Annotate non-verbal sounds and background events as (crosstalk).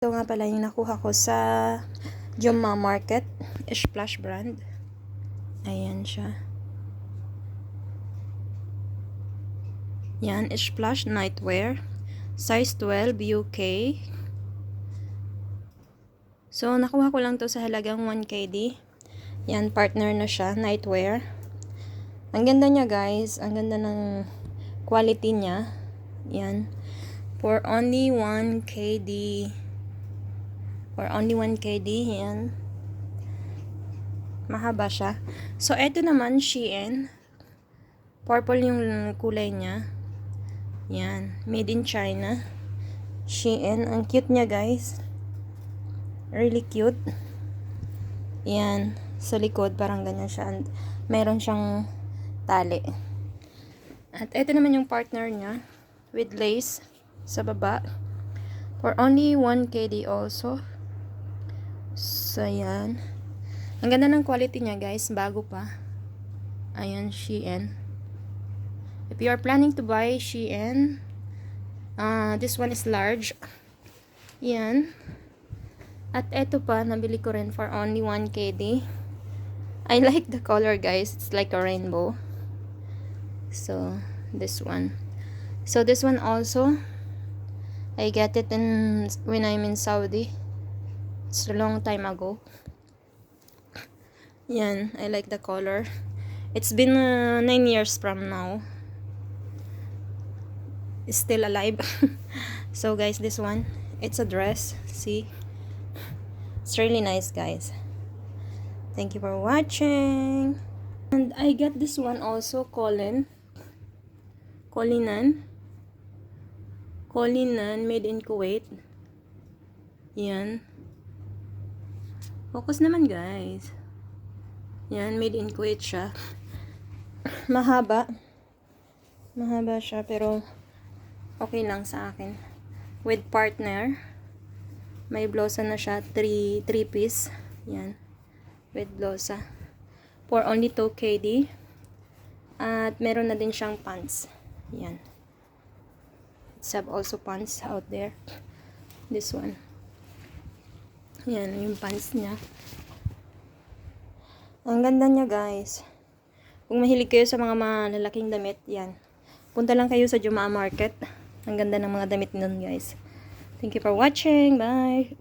Ito nga pala yung nakuha ko sa Jumma Market. Splash brand. Ayan siya. Yan, Splash Nightwear. Size 12 UK. So, nakuha ko lang to sa halagang 1KD. Yan, partner na siya. Nightwear. Ang ganda niya guys. Ang ganda ng quality niya. Yan. For only 1KD. For only 1KD. Yan. Mahaba siya. So, eto naman, Shein. Purple yung kulay niya. Yan. Made in China. Shein. Ang cute niya, guys. Really cute. Yan. Sa likod, parang ganyan siya. And meron siyang tali. At ito naman yung partner niya. With lace. Sa baba. For only 1KD also. So, yan. Ang ganda ng quality niya, guys. Bago pa. Ayan, Shein. If you are planning to buy Shein, uh, this one is large. Yan. At eto pa, nabili ko rin for only 1KD. I (laughs) like the color, guys. It's like a rainbow. So, this one. So, this one also, I get it in when I'm in Saudi. It's a long time ago. Yan, I like the color. It's been uh, 9 years from now. It's still alive. (laughs) so guys, this one, it's a dress. See? It's really nice, guys. Thank you for watching. And I got this one also, Colin. Colinan. Colinan, made in Kuwait. Yan. Focus naman, guys. Yan, made in Kuwait siya. Mahaba. Mahaba siya, pero okay lang sa akin. With partner. May blosa na siya. 3 3 piece. Yan. With blosa. For only 2 KD. At meron na din siyang pants. Yan. It's have also pants out there. This one. Yan, yung pants niya. Ang ganda niya, guys. Kung mahilig kayo sa mga malalaking damit, yan. Punta lang kayo sa Jumaa Market. Ang ganda ng mga damit nun, guys. Thank you for watching. Bye!